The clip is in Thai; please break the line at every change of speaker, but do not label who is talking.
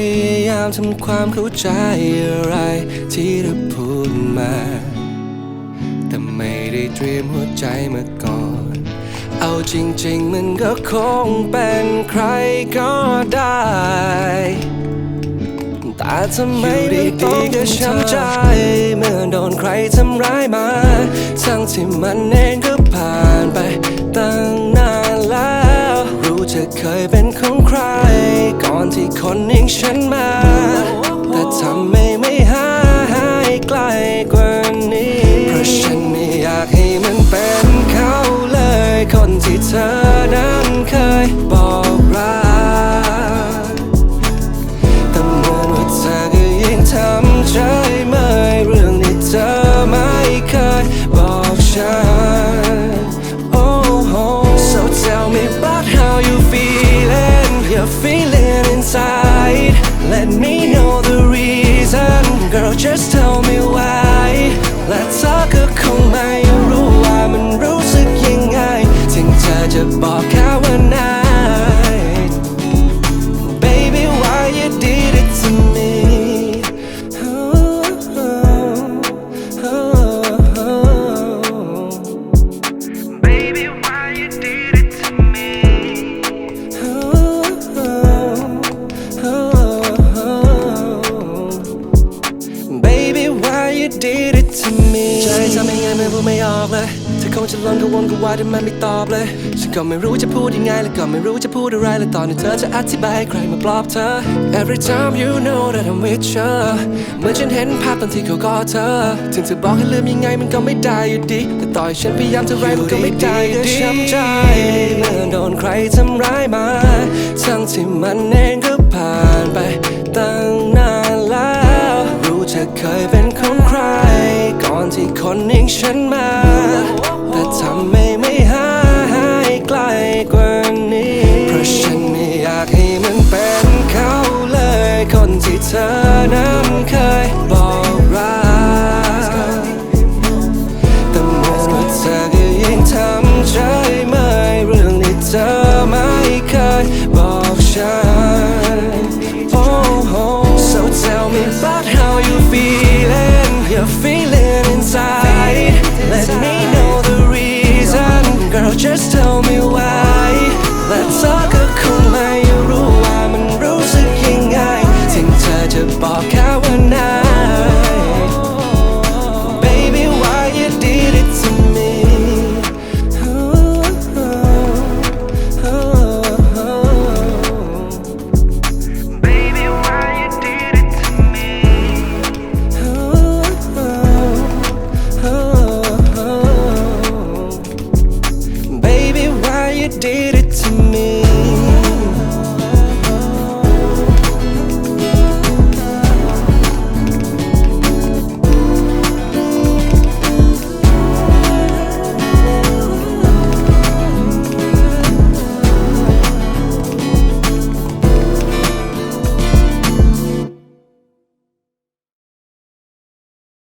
ยายามทำความเข้าใจอะไรที่เธอพูดมา แต่ไม่ได้เตรียมหัวใจมาก่อน เอาจริงๆมันก็คงเป็นใครก็ได้ แต่ทำไมไม่ต้องช้ำใจ เมื่อโดนใครทำร้ายมา ทั้งที่มันเองก็ผ่านไปตั้ง เคยเป็นของใคร ก่อนที่คนอย่างฉันมา inside Let me know the reason Girl just tell me why และเธอก็คงไม่รู้ว่ามันรู้สึกยังไงถึงเธอจะบอกแค่ did it to me? ใจทำยังไงมันพูดไม่ออกเลยเธอคงจะลงกังวลกับว่าที่มันไม่ตอบเลย ฉันก็ไม่รู้จะพูดยังไงแล้วก็ไม่รู้จะพูดอะไรแล้วตอนนี้เธอจะอธิบายให้ใครมาปลอบเธอ Every time you know that I'm with you เหมือนฉันเห็นภาพตอนที่เขากอดเธอ ถึงเธอบอกให้ลืมยังไงมันก็ไม่ได้อยู่ดี แต่ต่อยฉันพยายามเท่าไรมันก็ไม่ได้อยู่ดีช้ำใจเมื่อโดนใครทำร้ายมา ทั้งที่มันเองก็ผ่านไปตั้งนานแล้ว รู้จะเคยเป็นของใครก่อน ที่คนอย่างฉันมา did it to